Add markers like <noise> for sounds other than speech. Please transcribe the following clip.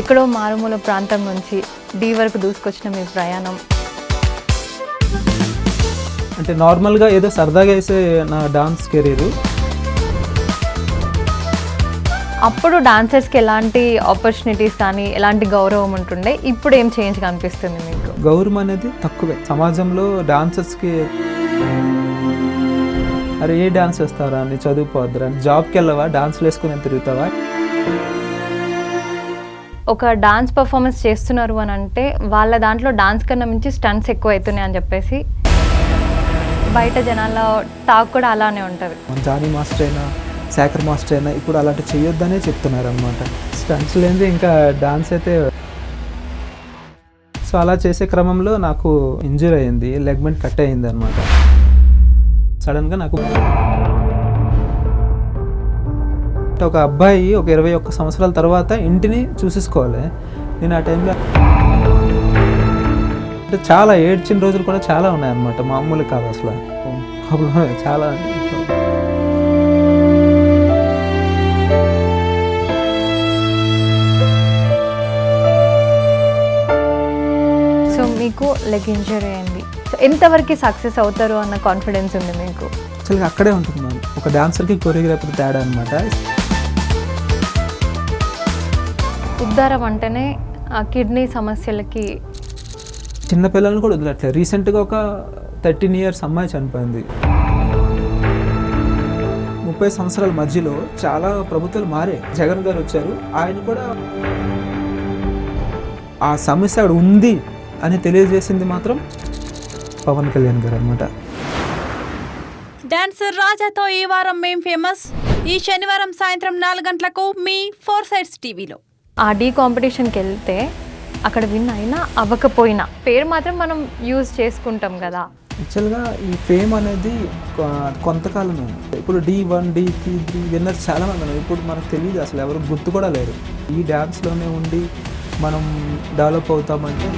ఎక్కడో మారుమూల ప్రాంతం నుంచి డి వరకు దూసుకొచ్చిన మీ ప్రయాణం. అంటే నార్మల్గా ఏదో సరదాగా వేసే నా డాన్స్ కెరీర్. అప్పుడు డాన్సర్స్కి ఎలాంటి ఆపర్చునిటీస్ కానీ ఎలాంటి గౌరవం ఉంటుండే ఇప్పుడు ఏం చేంజ్ కనిపిస్తుంది మీకు? గౌరవం అనేది తక్కువే. సమాజంలో డాన్సర్స్కి అరే ఏ డాన్స్ వేస్తారా? నీ చదువుకోవద్దురా జాబ్కి వెళ్ళవా? డాన్స్లు వేసుకుని తిరుగుతావా? ఒక డాన్స్ పర్ఫార్మెన్స్ చేస్తున్నారు అని అంటే వాళ్ళ దాంట్లో డాన్స్ కన్నా మించి స్టన్స్ ఎక్కువ అవుతున్నాయి అని చెప్పేసి బయట జనాల టాక్ కూడా అలానే ఉంటుంది. జానీ మాస్టర్ అయినా శాకర్ మాస్టర్ అయినా ఇప్పుడు అలాంటి చేయొద్దనే చెప్తున్నారు అనమాట స్టంట్స్ లేనిది ఇంకా డాన్స్ అయితే సో అలా చేసే క్రమంలో నాకు ఇంజూర్ అయింది లెగ్మెంట్ కట్ అయింది అనమాట సడన్గా నాకు ఒక అబ్బాయి ఒక ఇరవై ఒక్క సంవత్సరాల తర్వాత ఇంటిని చూసేసుకోవాలి. నేను ఆ టైంలో అంటే చాలా ఏడ్చిన రోజులు కూడా చాలా ఉన్నాయన్నమాట. మామూలు కాదు అసలు. <laughs> చాలా సో మీకు లెగ్ ఇంజరీ అయింది సో ఎంతవరకు సక్సెస్ అవుతారు అన్న కాన్ఫిడెన్స్ ఉంది మీకు? యాక్చువల్గా అక్కడే ఉంటుంది మ్యామ్. ఒక డాన్సర్కి కొరియోగ్రాఫర్ తేడా అనమాట ఉద్దారం అంటేనే ఆ కిడ్నీ సమస్యలకి చిన్న పిల్లల్ని కూడా వదిలట్లేదు. రీసెంట్గా ఒక థర్టీన్ ఇయర్స్ అమ్మాయి చనిపోయింది. ముప్పై సంవత్సరాల మధ్యలో చాలా ప్రభుత్వాలు మారే జగన్ గారు వచ్చారు. ఆయన కూడా ఆ సమస్య అక్కడ ఉంది అని తెలియజేసింది మాత్రం పవన్ కళ్యాణ్ గారు అనమాట డాన్సర్ రాజాతో ఈ వారం మేం ఫేమస్ ఈ శనివారం సాయంత్రం నాలుగు గంటలకు మీ ఫోర్ సైడ్స్ టీవీలో. ఆ డీ కాంపిటీషన్కి వెళ్తే అక్కడ విన్ అయినా అవ్వకపోయినా పేరు మాత్రం మనం యూజ్ చేసుకుంటాం కదా. యాక్చువల్గా ఈ ఫేమ్ అనేది కొంతకాలం ఇప్పుడు Dhee one Dhee three three winners చాలామంది ఉన్నారు. ఇప్పుడు మనకు తెలియదు అసలు ఎవరు గుర్తు కూడా లేరు. ఈ డ్యాన్స్లోనే ఉండి మనం డెవలప్ అవుతామంటే